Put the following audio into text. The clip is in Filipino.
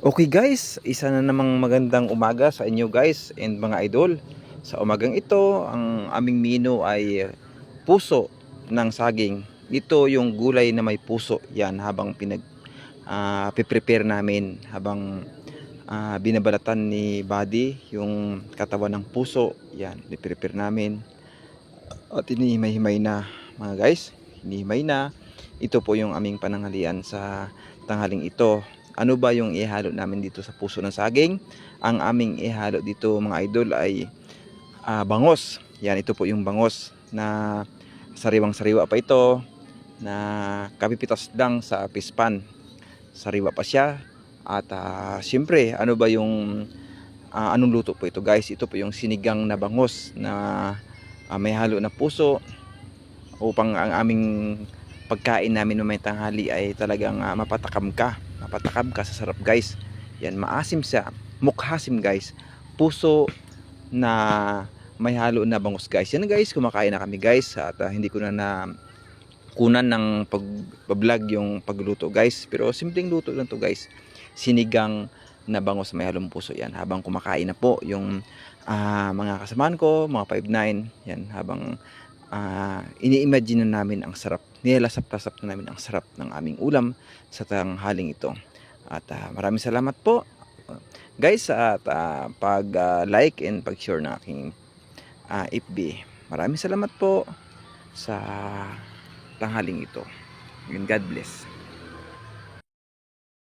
Okay guys, isa na namang magandang umaga sa inyo guys and mga idol. Sa umagang ito, ang aming menu ay puso ng saging. Ito yung gulay na may puso. Yan habang pinag ah, piprepare namin habang ah, binabalatan ni Buddy yung katawan ng puso. Yan, piprepare namin. At inihimay-himay na mga guys. Hinihimay na. Ito po yung aming pananghalian sa tanghaling ito ano ba yung ihalo namin dito sa puso ng saging? Ang aming ihalo dito mga idol ay ah, bangos. Yan, ito po yung bangos na sariwang sariwa pa ito na kapipitas lang sa pispan. Sariwa pa siya. At ah, siyempre, ano ba yung ah, anong luto po ito guys? Ito po yung sinigang na bangos na ah, may halo na puso upang ang aming pagkain namin ng may tanghali ay talagang ah, mapatakam ka mapatakam ka sa sarap guys. Yan maasim siya. Mukhasim guys. Puso na may halo na bangus guys. Yan guys kumakain na kami guys at ah, hindi ko na na kunan ng pag-vlog yung pagluto guys. Pero simpleng luto lang to guys. Sinigang na bangus may halong puso. Yan habang kumakain na po yung ah, mga kasamaan ko mga 5'9 yan habang ah, ini-imagine na namin ang sarap nilasap-lasap na namin ang sarap ng aming ulam sa tanghaling ito. At ah, maraming salamat po. Guys at ah, pag ah, like and pag share ng aking ah, FB maraming salamat po sa tanghaling ito. And God bless